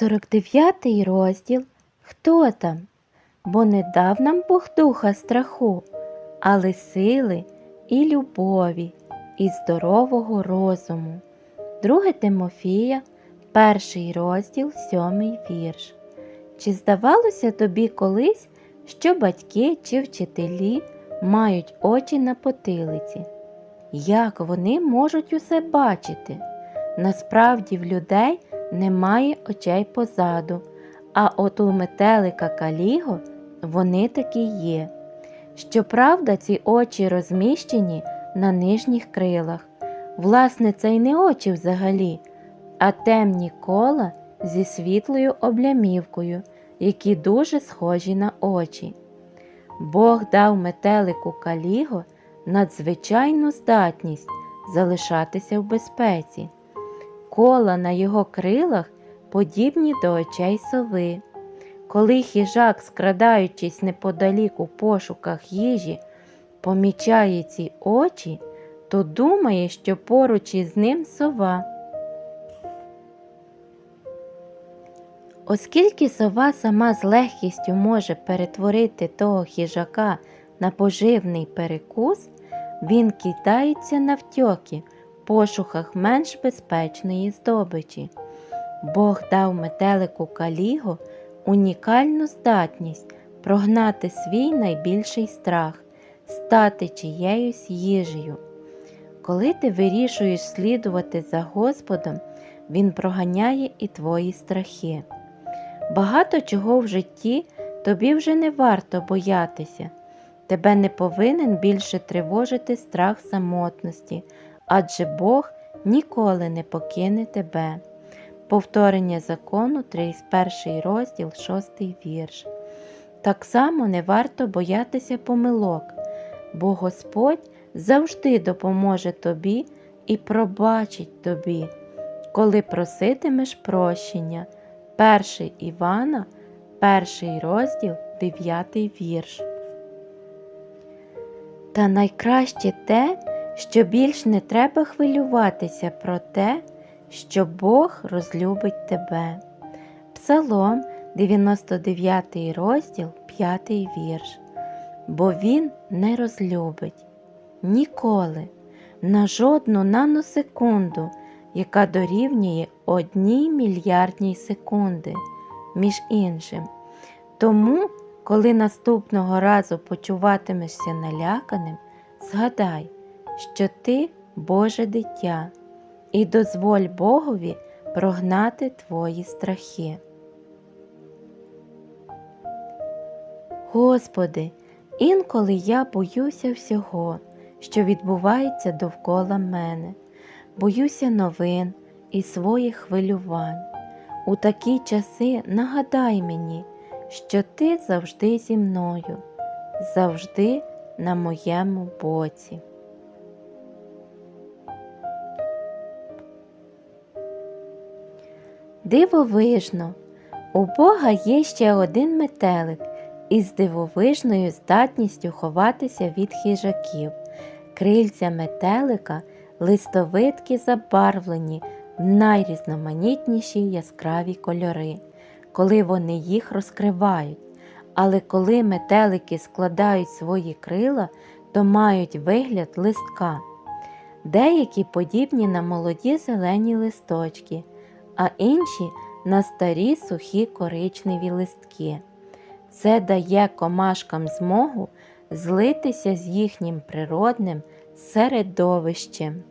49 розділ Хто там? Бо не дав нам Бог духа страху, але сили і любові, і здорового розуму. 2 Тимофія, перший розділ, сьомий вірш. Чи здавалося тобі колись, що батьки чи вчителі мають очі на потилиці? Як вони можуть усе бачити? Насправді в людей немає очей позаду, а от у метелика каліго вони такі є. Щоправда, ці очі розміщені на нижніх крилах. Власне, це й не очі взагалі, а темні кола зі світлою облямівкою, які дуже схожі на очі. Бог дав метелику каліго надзвичайну здатність залишатися в безпеці. Кола на його крилах подібні до очей сови. Коли хижак, скрадаючись неподалік у пошуках їжі, помічає ці очі, то думає, що поруч із ним сова. Оскільки сова сама з легкістю може перетворити того хижака на поживний перекус, він кидається навтьоки пошуках менш безпечної здобичі. Бог дав метелику каліго унікальну здатність прогнати свій найбільший страх, стати чиєюсь їжею. Коли ти вирішуєш слідувати за Господом, Він проганяє і твої страхи. Багато чого в житті тобі вже не варто боятися. Тебе не повинен більше тривожити страх самотності, адже Бог ніколи не покине тебе. Повторення закону, 31 розділ, 6 вірш. Так само не варто боятися помилок, бо Господь завжди допоможе тобі і пробачить тобі, коли проситимеш прощення. 1 Івана, 1 розділ, 9 вірш. Та найкраще те, що більш не треба хвилюватися про те, що Бог розлюбить тебе. Псалом 99 розділ, 5 вірш. Бо Він не розлюбить ніколи, на жодну наносекунду, яка дорівнює одній мільярдній секунди, між іншим. Тому, коли наступного разу почуватимешся наляканим, згадай, що ти Боже дитя, і дозволь Богові прогнати твої страхи. Господи, інколи я боюся всього, що відбувається довкола мене, боюся новин і своїх хвилювань. У такі часи нагадай мені, що ти завжди зі мною, завжди на моєму боці. Дивовижно, у Бога є ще один метелик із дивовижною здатністю ховатися від хижаків. Крильця метелика листовидки забарвлені в найрізноманітніші яскраві кольори, коли вони їх розкривають. Але коли метелики складають свої крила, то мають вигляд листка. Деякі подібні на молоді зелені листочки, а інші на старі сухі коричневі листки. Це дає комашкам змогу злитися з їхнім природним середовищем.